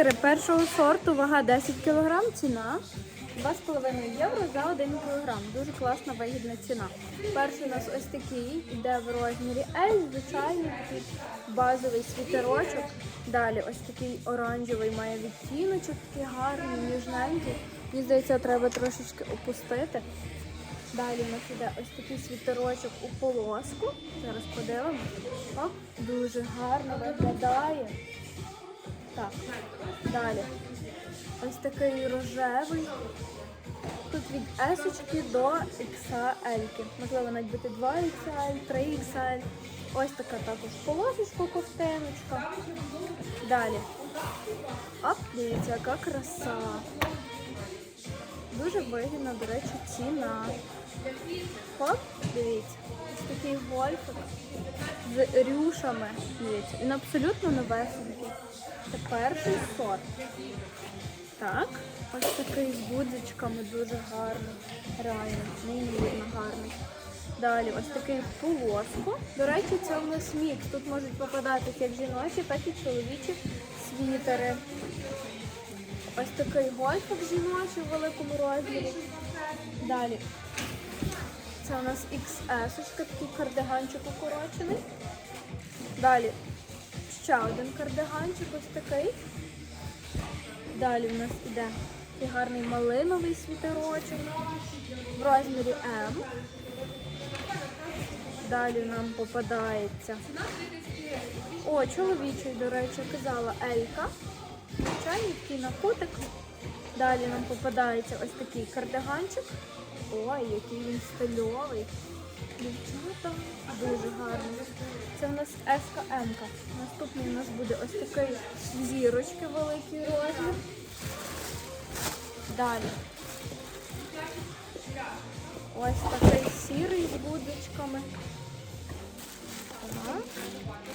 Світери першого сорту, вага 10 кг, ціна 2,5 євро за 1 кг. Дуже класна вигідна ціна. Перший у нас ось такий, йде в розмірі L, звичайний такий базовий світерочок. Далі ось такий оранжевий має відтіночок, такий гарний, ніжненький. Мені здається, треба трошечки опустити. Далі у нас іде ось такий світерочок у полоску. Зараз подивимось. Оп, дуже гарно виглядає. Так, далі. Ось такий рожевий. Тут від S до XL. Можливо, навіть бути 2XL, 3XL. Ось така також полосочка, ковтиночка. Далі. Оп, дивіться, яка краса. Дуже вигідна, до речі, ціна. Хоп, дивіться. Такий гольфик з рюшами. Дивіться. Він абсолютно новесенький. Це перший сорт. Так, ось такий з гудзичками дуже гарний. Реально, неймовірно гарний. Далі ось такий полоску. До речі, це у нас мікс. Тут можуть попадатися як жіночі, так і чоловічі світери. Ось такий гольфик жіночий в великому розмірі. Далі. Це у нас XS, такий кардиганчик укорочений. Далі ще один кардиганчик, ось такий. Далі у нас іде такий гарний малиновий світерочок в розмірі М. Далі нам попадається. О, чоловічий, до речі, казала Елька. Звичайний такий накутик. Далі нам попадається ось такий кардиганчик. Ой, який він стильовий. Дівчата, дуже гарний. Це у нас СКМ. Наступний у нас буде ось такий зірочки великий розмір. Далі. Ось такий сірий з будочками. Ага.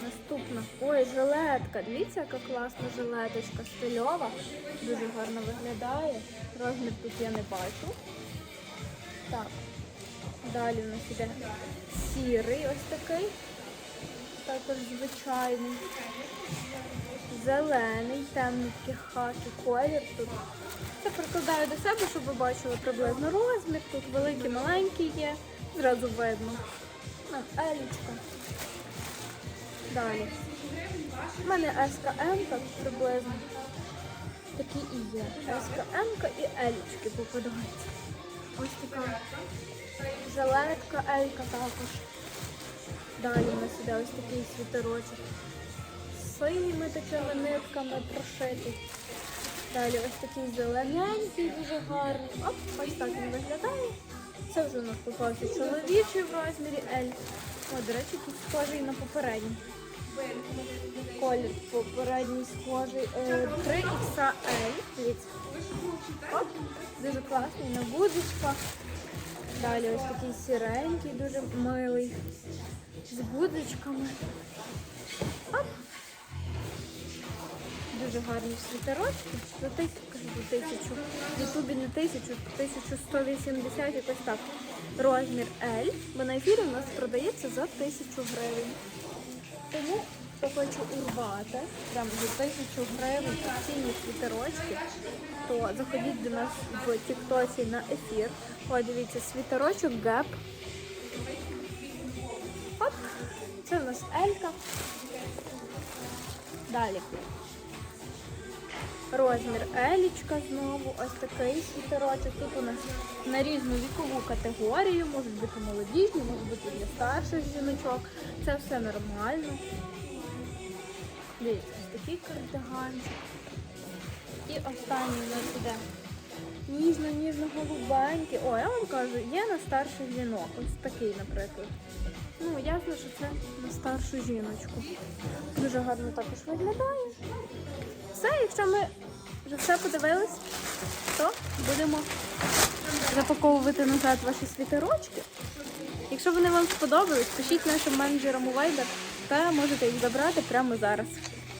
Наступна. Ой, жилетка. Дивіться, яка класна жилеточка стильова. Дуже гарно виглядає. Розмір тут я не бачу. Так. Далі у нас іде сірий ось такий. Також звичайний. Зелений, темний хаки колір тут. Це прикладаю до себе, щоб ви бачили приблизно розмір. Тут великий, маленький є. Зразу видно. Ну, елічка. Далі. У мене СКМ так приблизно. Такі і є. СКМ і елічки попадаються. Ось така жилетка, елька також. Далі у нас іде ось такий світерочок. З синіми такими нитками прошитий. Далі ось такий зелененький, дуже гарний. Оп, ось так він виглядає. Це вже у нас попався чоловічий в розмірі L. О, до речі, тут схожий на попередній. Колір попередній схожий. Е, 3XL. Оп, дуже класний на гудзичках. Далі ось такий сіренький, дуже милий. З гудзичками. Оп. Дуже гарні світерочки. За тисячу, за тисячу. В Ютубі не тисячу, 1180, якось так. Розмір L, бо на ефірі у нас продається за тисячу гривень. Тому хто хоче урвати прямо за тисячу гривень цінні світерочки, то заходіть до нас в Тіктоці на ефір. О, дивіться, світерочок Gap. Оп, це у нас Елька. Далі. Розмір Елічка знову, ось такий світерочок. Тут у нас на різну вікову категорію, можуть бути молодіжні, можуть бути для старших жіночок. Це все нормально. Дивіться, ось такий кардиганчик. І останній у нас іде ніжно-ніжно-голубенький. О, я вам кажу, є на старших жінок. Ось такий, наприклад. Ну, ясно, що це на старшу жіночку. Дуже гарно також виглядає. Все, якщо ми вже все подивились, то будемо запаковувати назад ваші світерочки. Якщо вони вам сподобались, пишіть нашим менеджерам у Viber та можете їх забрати прямо зараз.